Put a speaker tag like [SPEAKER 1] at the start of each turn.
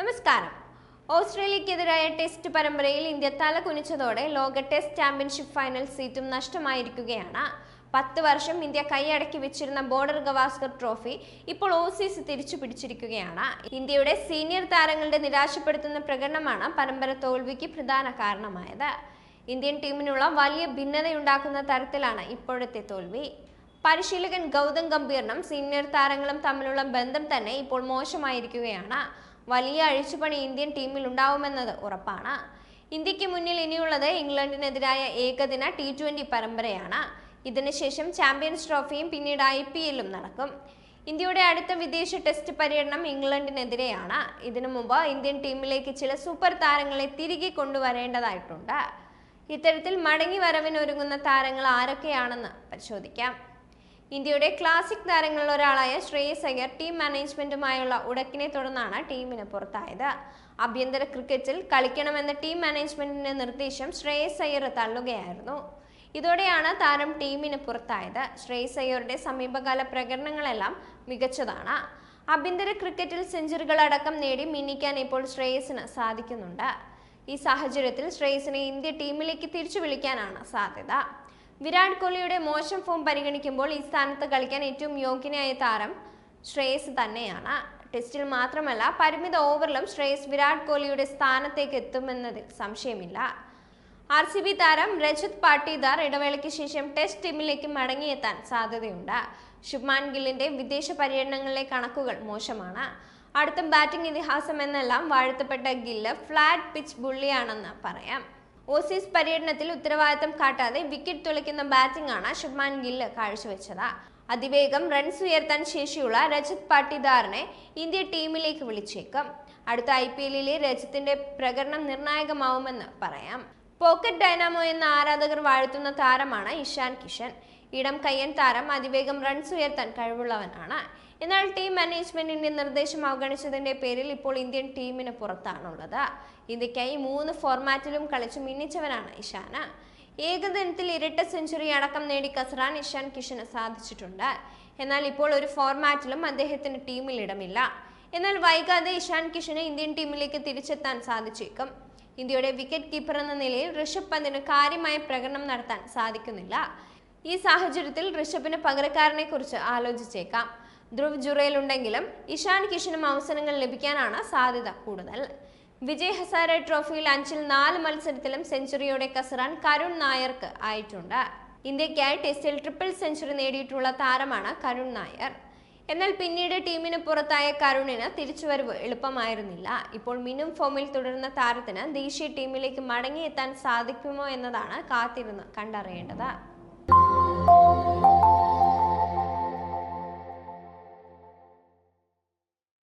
[SPEAKER 1] നമസ്കാരം. ഓസ്ട്രേലിയക്കെതിരായ ടെസ്റ്റ് പരമ്പരയിൽ ഇന്ത്യ തല കുനിച്ചതോടെ ലോക ടെസ്റ്റ് ചാമ്പ്യൻഷിപ്പ് ഫൈനൽ സീറ്റും നഷ്ടമായിരിക്കുകയാണ്. പത്ത് വർഷം ഇന്ത്യ കൈയടക്കി വെച്ചിരുന്ന ബോർഡർ ഗവാസ്കർ ട്രോഫി ഇപ്പോൾ ഓസീസ് തിരിച്ചു പിടിച്ചിരിക്കുകയാണ്. ഇന്ത്യയുടെ സീനിയർ താരങ്ങളുടെ നിരാശപ്പെടുത്തുന്ന പ്രകടനമാണ് പരമ്പര തോൽവിക്ക് പ്രധാന കാരണമായത്. ഇന്ത്യൻ ടീമിനുള്ള വലിയ ഭിന്നതയുണ്ടാക്കുന്ന തരത്തിലാണ് ഇപ്പോഴത്തെ തോൽവി. പരിശീലകൻ ഗൗതം ഗംഭീറിനും സീനിയർ താരങ്ങളും തമ്മിലുള്ള ബന്ധം തന്നെ ഇപ്പോൾ മോശമായിരിക്കുകയാണ്. വലിയ അഴിച്ചുപണി ഇന്ത്യൻ ടീമിൽ ഉണ്ടാവുമെന്നത് ഉറപ്പാണ്. ഇന്ത്യയ്ക്ക് മുന്നിൽ ഇനിയുള്ളത് ഇംഗ്ലണ്ടിനെതിരായ ഏകദിന ടി ട്വന്റി പരമ്പരയാണ്. ഇതിനുശേഷം ചാമ്പ്യൻസ് ട്രോഫിയും പിന്നീട് ഐ പി എല്ലും നടക്കും. ഇന്ത്യയുടെ അടുത്ത വിദേശ ടെസ്റ്റ് പര്യടനം ഇംഗ്ലണ്ടിനെതിരെയാണ്. ഇതിനു മുമ്പ് ഇന്ത്യൻ ടീമിലേക്ക് ചില സൂപ്പർ താരങ്ങളെ തിരികെ കൊണ്ടുവരേണ്ടതായിട്ടുണ്ട്. ഇത്തരത്തിൽ മടങ്ങി വരവിനൊരുങ്ങുന്ന താരങ്ങൾ ആരൊക്കെയാണെന്ന് പരിശോധിക്കാം. ഇന്ത്യയുടെ ക്ലാസിക് താരങ്ങളിൽ ഒരാളായ ശ്രേയസ് അയ്യർ ടീം മാനേജ്മെന്റുമായുള്ള ഉടക്കിനെ തുടർന്നാണ് ടീമിന് പുറത്തായത്. ആഭ്യന്തര ക്രിക്കറ്റിൽ കളിക്കണമെന്ന ടീം മാനേജ്മെന്റിന്റെ നിർദ്ദേശം ശ്രേയസ് അയ്യർ തള്ളുകയായിരുന്നു. ഇതോടെയാണ് താരം ടീമിന് പുറത്തായത്. ശ്രേയസ് അയ്യറുടെ സമീപകാല പ്രകടനങ്ങളെല്ലാം മികച്ചതാണ്. ആഭ്യന്തര ക്രിക്കറ്റിൽ സെഞ്ചുറികൾ അടക്കം നേടി മിന്നിക്കാൻ ഇപ്പോൾ ശ്രേയസിന് സാധിക്കുന്നുണ്ട്. ഈ സാഹചര്യത്തിൽ ശ്രേയസിനെ ഇന്ത്യ ടീമിലേക്ക് തിരിച്ചു വിളിക്കാനാണ് സാധ്യത. വിരാട് കോഹ്ലിയുടെ മോശം ഫോം പരിഗണിക്കുമ്പോൾ ഈ സ്ഥാനത്ത് കളിക്കാൻ ഏറ്റവും യോഗ്യനായ താരം ശ്രേയസ് തന്നെയാണ്. ടെസ്റ്റിൽ മാത്രമല്ല പരിമിത ഓവറിലും ശ്രേയസ് വിരാട് കോഹ്ലിയുടെ സ്ഥാനത്തേക്ക് എത്തുമെന്നതിൽ സംശയമില്ല. ആർ സി ബി താരം രജത് പാട്ടീദാർ ഇടവേളയ്ക്ക് ശേഷം ടെസ്റ്റ് ടീമിലേക്ക് മടങ്ങിയെത്താൻ സാധ്യതയുണ്ട്. ശുഭ്മാൻ ഗില്ലിന്റെ വിദേശ പര്യടനങ്ങളിലെ കണക്കുകൾ മോശമാണ്. അടുത്ത ബാറ്റിംഗ് ഇതിഹാസം എന്നെല്ലാം വാഴ്ത്തപ്പെട്ട ഗില്ല് ഫ്ലാറ്റ് പിച്ച് ബുള്ളിയാണെന്ന് പറയാം. ഓസീസ് പര്യടനത്തിൽ ഉത്തരവാദിത്തം കാട്ടാതെ വിക്കറ്റ് തുളയ്ക്കുന്ന ബാറ്റിംഗ് ആണ് ശുഭ്മാൻ ഗില്ല് കാഴ്ചവെച്ചത്. അതിവേഗം റൺസ് ഉയർത്താൻ ശേഷിയുള്ള രജത് പാട്ടിദാറിനെ ഇന്ത്യ ടീമിലേക്ക് വിളിച്ചേക്കും. അടുത്ത ഐ പി എല്ലിലെ രജത്തിന്റെ പ്രകടനം നിർണായകമാവുമെന്ന് പറയാം. പോക്കറ്റ് ഡൈനാമോ എന്ന ആരാധകർ വാഴ്ത്തുന്ന താരമാണ് ഇഷാൻ കിഷൻ. ഇടം കയ്യൻ താരം അതിവേഗം റൺസ് ഉയർത്താൻ കഴിവുള്ളവനാണ്. എന്നാൽ ടീം മാനേജ്മെന്റിന്റെ നിർദ്ദേശം അവഗണിച്ചതിന്റെ പേരിൽ ഇപ്പോൾ ഇന്ത്യൻ ടീമിന് പുറത്താണുള്ളത്. ഇന്ത്യക്കായി മൂന്ന് ഫോർമാറ്റിലും കളിച്ചു മിന്നിച്ചവനാണ് ഇഷാന്. ഏകദിനത്തിൽ ഇരട്ട സെഞ്ചുറി അടക്കം നേടി കസറാൻ ഇഷാൻ കിഷന് സാധിച്ചിട്ടുണ്ട്. എന്നാൽ ഇപ്പോൾ ഒരു ഫോർമാറ്റിലും അദ്ദേഹത്തിന് ടീമിൽ ഇടമില്ല. എന്നാൽ വൈകാതെ ഇഷാൻ കിഷന് ഇന്ത്യൻ ടീമിലേക്ക് തിരിച്ചെത്താൻ സാധിച്ചേക്കും. ഇന്ത്യയുടെ വിക്കറ്റ് കീപ്പർ എന്ന നിലയിൽ ഋഷഭ് പന്തിന് കാര്യമായ പ്രകടനം നടത്താൻ സാധിക്കുന്നില്ല. ഈ സാഹചര്യത്തിൽ ഋഷഭിന് പകരക്കാരനെ കുറിച്ച് ആലോചിച്ചേക്കാം. ധ്രുവ് ജുറേൽ ഉണ്ടെങ്കിലും ഇഷാൻ കിഷനും അവസരങ്ങൾ ലഭിക്കാനാണ് സാധ്യത കൂടുതൽ. വിജയ് ഹസാരെ ട്രോഫിയിൽ അഞ്ചിൽ നാല് മത്സരത്തിലും സെഞ്ചുറിയോടെ കസറാൻ കരുൺ നായർക്ക് ആയിട്ടുണ്ട്. ഇന്ത്യക്കായി ടെസ്റ്റിൽ ട്രിപ്പിൾ സെഞ്ചുറി നേടിയിട്ടുള്ള താരമാണ് കരുൺ നായർ. എന്നാൽ പിന്നീട് ടീമിന് പുറത്തായ കരുണിന് തിരിച്ചുവരവ് എളുപ്പമായിരുന്നില്ല. ഇപ്പോൾ മിനും ഫോമിൽ തുടരുന്ന താരത്തിന് ദേശീയ ടീമിലേക്ക് മടങ്ങിയെത്താൻ സാധിക്കുമോ എന്നതാണ് കാത്തിരുന്ന് കണ്ടറിയേണ്ടത്.